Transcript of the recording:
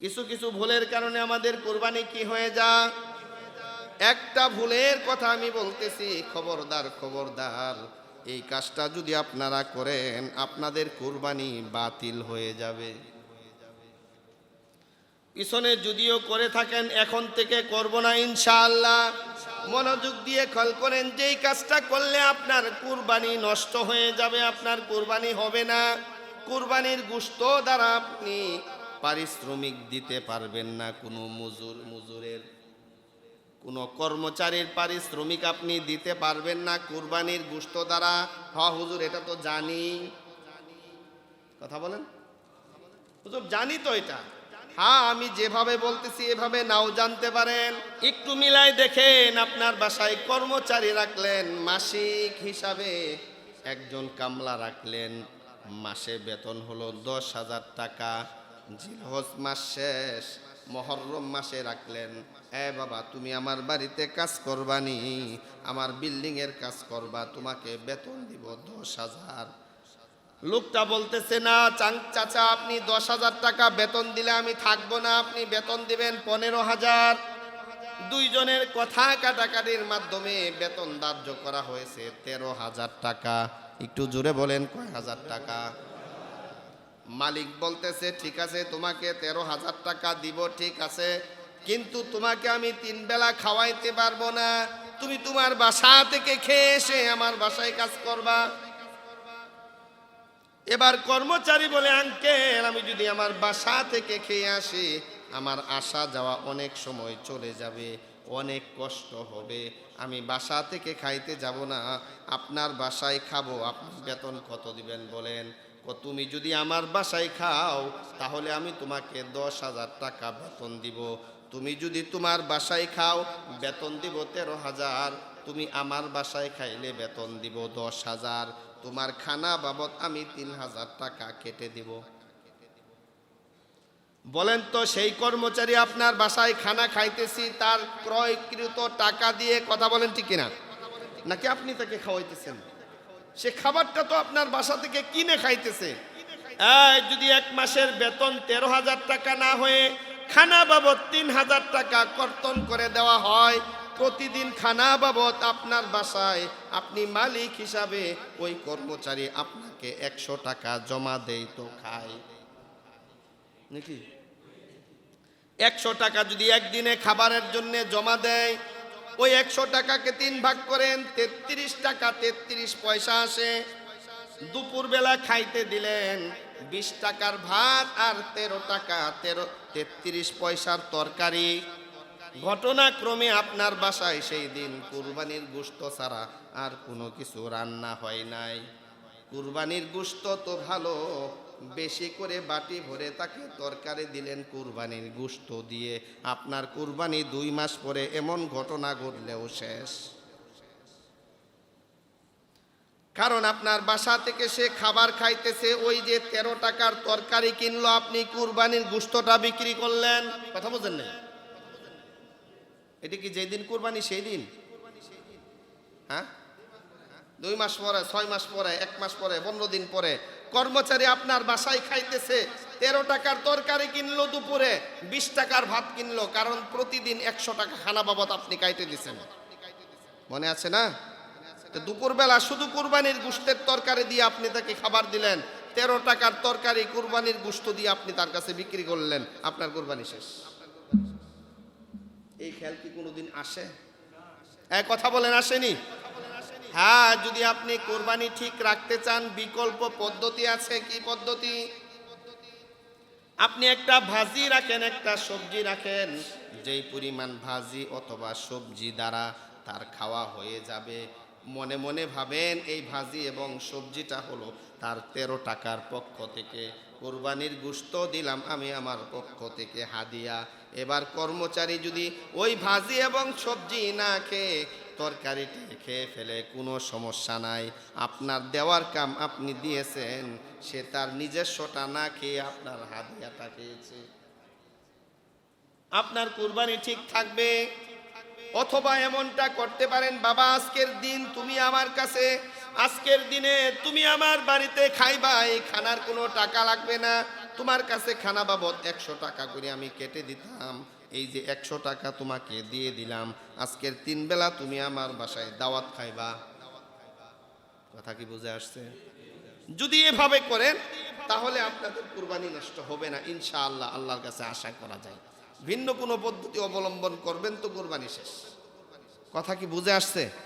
কিছু কিছু ভুলের কারণে আমাদের কোরবানি কি হয়ে যা একটা ভুলের কথা আমি বলতেছি, খবরদার খবরদার। এই কাজটা যদি আপনারা করেন, আপনাদের কোরবানি বাতিল হয়ে যাবে। পিছনে যদিও করে থাকেন, এখন থেকে করব না ইনশাআল্লাহ। মনোযোগ দিয়ে খল করেন, যেই কাজটা করলে আপনার কুরবানি নষ্ট হয়ে যাবে, আপনার কুরবানি হবে না। কুরবানির গুস্ত দ্বারা আপনি পারিশ্রমিক দিতে পারবেন না কোনো মজুর, মজুরের। কোনো কর্মচারীর পারিশ্রমিক আপনি দিতে পারবেন না কুরবানির গুস্ত দ্বারা। হ হুজুর, এটা তো জানি। কথা বলেন? হুজুর, জানি তো এটা। হ্যাঁ আমি যেভাবে বলতেছি, এভাবে নাও জানতে পারেন। একটু মিলাই দেখেন, আপনার বাসায় কর্মচারী রাখলেন, মাসিক হিসাবে একজন কামলা রাখলেন। মাসে বেতন হলো দশ হাজার টাকা। জিলহজ মাস শেষ, মহরম মাসে রাখলেন। এ বাবা, তুমি আমার বাড়িতে কাজ করবানি, আমার বিল্ডিংয়ের কাজ করবা, তোমাকে বেতন দিব দশ হাজার। লোকটা বলতেছে, না, চাং চাচা, আপনি দশ হাজার টাকা বেতন দিলে আমি থাকব না, আপনি বেতন দিবেন পনেরো হাজার। দুইজনের কথা কাটাকাটির মাধ্যমে বেতন ধার্য করা হয়েছে তেরো হাজার টাকা। একটু জোরে বলেন, কয় হাজার টাকা? মালিক বলতেছে, ঠিক আছে, তোমাকে তেরো হাজার টাকা দিব, ঠিক আছে, কিন্তু তোমাকে আমি তিন বেলা খাওয়াইতে পারব না। তুমি তোমার বাসা থেকে খেয়ে এসে আমার বাসায় কাজ করবা। এবার কর্মচারী বলে, আঙ্কেল, আমি যদি আমার বাসা থেকে খেয়ে আসি, আমার আসা যাওয়া অনেক সময় চলে যাবে, অনেক কষ্ট হবে। আমি বাসা থেকে খাইতে যাব না, আপনার বাসায় খাব আপনি বেতন কত দিবেন বলেন? ও তুমি যদি আমার বাসায় খাও, তাহলে আমি তোমাকে দশ হাজার টাকা বেতন দিব। তুমি যদি তোমার বাসায় খাও, বেতন দিব তেরো হাজার। তুমি আমার বাসায় খাইলে বেতন দিব দশ হাজার। তোমার খানা বাবদ আমি তিন হাজার টাকা কেটে দিব। বলেন তো, সেই কর্মচারী আপনার বাসায় খানা খাইতেছি, তার ক্রয়কৃত টাকা দিয়ে কথা বলেন ঠিক কিনা? নাকি আপনি তাকে খাওয়াইতেছেন? সে খাবারটা তো আপনার বাসা থেকে কিনে খাইতেছে। যদি এক মাসের বেতন তেরো হাজার টাকা না হয়ে খানা বাবদ তিন হাজার টাকা কর্তন করে দেওয়া হয়, প্রতিদিন খানা বাবদ আপনার বাসায় আপনি মালিক হিসাবে ওই কর্মচারী আপনাকে একশো টাকা জমা দেয় তো খায়। নাকি? একশো টাকা যদি একদিনে খাবারের জন্য জমা দেয় ওই একশো টাকাকে তিন ভাগ করেন, তেত্রিশ টাকা, তেত্রিশ পয়সা আসে। দুপুরবেলা খাইতে দিলেন, বিশ টাকার ভাত আর তেরো টাকা, তেরো, তেত্রিশ পয়সার তরকারি। ঘটনাক্রমে আপনার বাসায় সেই দিন কুরবানির গুস্ত ছাড়া আর কোনো কিছু রান্না হয় নাই। কুরবানির গোস্ত তো ভালো, বেশি করে বাটি ভরে তাকে তরকারি দিলেন কুরবানির গোস্ত দিয়ে। আপনার কুরবানি দুই মাস পরে এমন ঘটনা ঘটলেও শেষ। কারণ আপনার বাসা থেকে সে খাবার খাইতেছে, ওই যে তেরো টাকার তরকারি কিনলো, আপনি কুরবানির গুস্তটা বিক্রি করলেন। কথা বলছেন না? এটা কি যেদিন কুরবানি সেই দিন হ্যাঁ? দুই মাস পরে, ছয় মাস পরে, এক মাস পরে, পনেরো দিন পরে। কর্মচারী আপনার বাসায় খাইতেছে, তেরো টাকার তরকারি কিনলো দুপুরে, বিশ টাকার ভাত কিনলো, কারণ প্রতিদিন একশো টাকা খানা বাবদ আপনি খাইতে দিছেন। মনে আছে না? দুপুরবেলা শুধু কুরবানির গুস্তের তরকারি দিয়ে আপনি তাকে খাবার দিলেন, তেরো টাকার তরকারি কুরবানির গুস্ত দিয়ে আপনি তার কাছে বিক্রি করলেন, আপনার কুরবানি শেষ। এই খেয়াল কি কোনোদিন আসে? এক কথা বলেন, আসেনি? হ্যাঁ যদি আপনি কোরবানি ঠিক রাখতে চান, বিকল্প পদ্ধতি আছে কি পদ্ধতি? আপনি একটা ভাজি রাখেন, একটা সবজি রাখেন, যেই পরিমাণ ভাজি অথবা সবজি দ্বারা তার খাওয়া হয়ে যাবে। মনে মনে ভাবেন এই ভাজি এবং সবজিটা হলো তার তেরো টাকার পক্ষ থেকে। কোরবানির গুস্ত দিলাম আমি আমার পক্ষ থেকে হাদিয়া। এবার কর্মচারী যদি ওই ভাজি এবং সবজি না খেয়ে তরকারিটি খেয়ে ফেলে, কোনো সমস্যা নাই। আপনার দেওয়ার কাম আপনি দিয়েছেন, সে তার নিজস্বটা না খেয়ে আপনার হাদিয়াটা খেয়েছে। আপনার কুরবানি ঠিক থাকবে, অথবা এমনটা করতে পারেন, বাবা, আজকের দিন তুমি আমার কাছে, আজকের দিনে তুমি আমার বাড়িতে খাইবা, এই খানার কোনো টাকা লাগবে না। তোমার কাছে খানা বাবদ একশো টাকা করে আমি কেটে দিতাম। এই যে একশো টাকা তোমাকে দিয়ে দিলাম। আজকের তিন বেলা তুমি আমার বাসায় দাওয়াত খাইবা। কথা কি বুঝে আসছে? যদি এভাবে করেন, তাহলে আপনাদের কুরবানি নষ্ট হবে না, ইনশাআল্লাহ আল্লাহর কাছে আশা করা যায়। ভিন্ন কোনো পদ্ধতি অবলম্বন করবেন তো কোরবানি শেষ। কথা কি বুঝে আসছে?